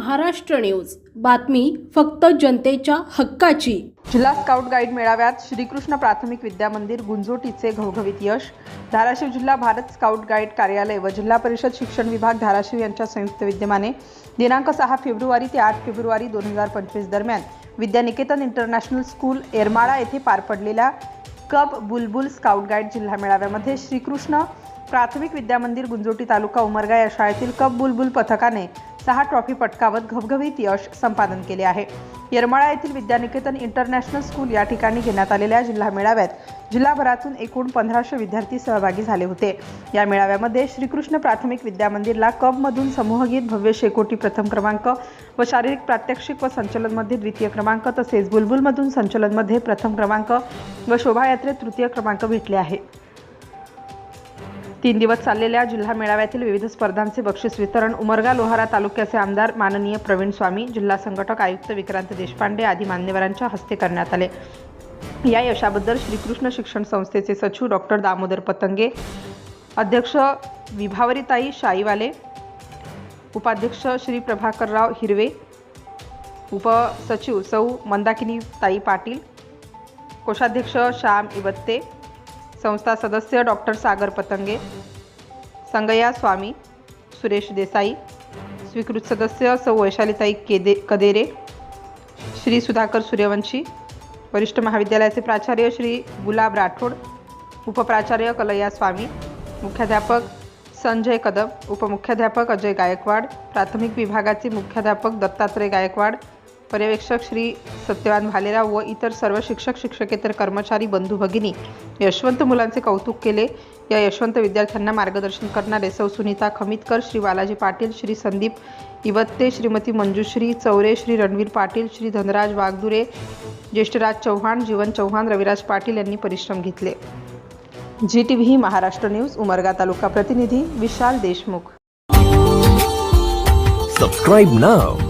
Maharashtra news. बातमी फक्त जनतेच्या हक्काची. जिल्हा स्काउट गाईड मेळाव्यात श्रीकृष्ण प्राथमिक विद्या मंदिर गुंजोटीचे घवघवीत यश धाराशिव जिल्हा भारत स्काउट गाईड कार्यालय व जिल्हा परिषद शिक्षण विभाग धाराशिव यांच्या संयुक्त विद्यमाने दिनांक सहा फेब्रुवारी ते आठ फेब्रुवारी दोन हजार पंचवीस दरम्यान विद्यानिकेतन इंटरनॅशनल स्कूल एरमाळा येथे पार पडलेल्या कब बुलबुल स्काउट गाईड जिल्हा मेळाव्यामध्ये श्रीकृष्ण प्राथमिक विद्यामंदिर गुंजोटी तालुका उमरगा या शाळेतील कब बुलबुल पथकाने सहा ट्रॉफी पटकावत घवघवीत यश संपादन केले आहे. येरमाळा येथील विद्यानिकेतन इंटरनॅशनल स्कूल या ठिकाणी घेण्यात आलेल्या जिल्हा मेळाव्यात जिल्हाभरातून एकूण पंधराशे विद्यार्थी सहभागी झाले होते. या मेळाव्यामध्ये श्रीकृष्ण प्राथमिक विद्यामंदिरला कबमधून समूहगीत भव्य शेकोटी प्रथम क्रमांक व शारीरिक प्रात्यक्षिक व संचलनमध्ये द्वितीय क्रमांक तसेच बुलबुलमधून संचलनमध्ये प्रथम क्रमांक व शोभायात्रेत तृतीय क्रमांक भेटले आहे. तीन दिवस चाललेल्या जिल्हा मेळाव्यातील विविध स्पर्धांचे बक्षीस वितरण उमरगा लोहारा तालुक्याचे आमदार माननीय प्रवीण स्वामी जिल्हा संघटक आयुक्त विक्रांत देशपांडे आदी मान्यवरांच्या हस्ते करण्यात आले. या यशाबद्दल श्रीकृष्ण शिक्षण संस्थेचे सचिव डॉक्टर दामोदर पतंगे अध्यक्ष विभावरीताई शाईवाले उपाध्यक्ष श्री प्रभाकरराव हिरवे उपसचिव सौ मंदाकिनी ताई पाटील कोषाध्यक्ष श्याम इबत्ते संस्था सदस्य डॉक्टर सागर पतंगे संगया स्वामी सुरेश देसाई स्वीकृत सदस्य सौ वैशालीताई केदे कदेरे श्री सुधाकर सूर्यवंशी वरिष्ठ महाविद्यालयाचे प्राचार्य श्री गुलाब राठोड उपप्राचार्य कलया स्वामी मुख्याध्यापक संजय कदम उपमुख्याध्यापक अजय गायकवाड प्राथमिक विभागाचे मुख्याध्यापक दत्तात्रय गायकवाड पर्यवेक्षक श्री सत्यवान भालेराव व इतर सर्व शिक्षक शिक्षकेतर कर्मचारी बंधू भगिनी यशवंत मुलांचे कौतुक केले. या यशवंत विद्यार्थ्यांना मार्गदर्शन करणारे सौ सुनीता खमितकर श्री बालाजी पाटील श्री संदीप इवत्ते श्रीमती मंजुश्री चौरे श्री रणवीर पाटील श्री धनराज वागदुरे ज्येष्ठराज चव्हाण जीवन चव्हाण रविराज पाटील यांनी परिश्रम घेतले. G T V Maharashtra news Umarga तालुका प्रतिनिधी विशाल देशमुख. सबस्क्राईब नाव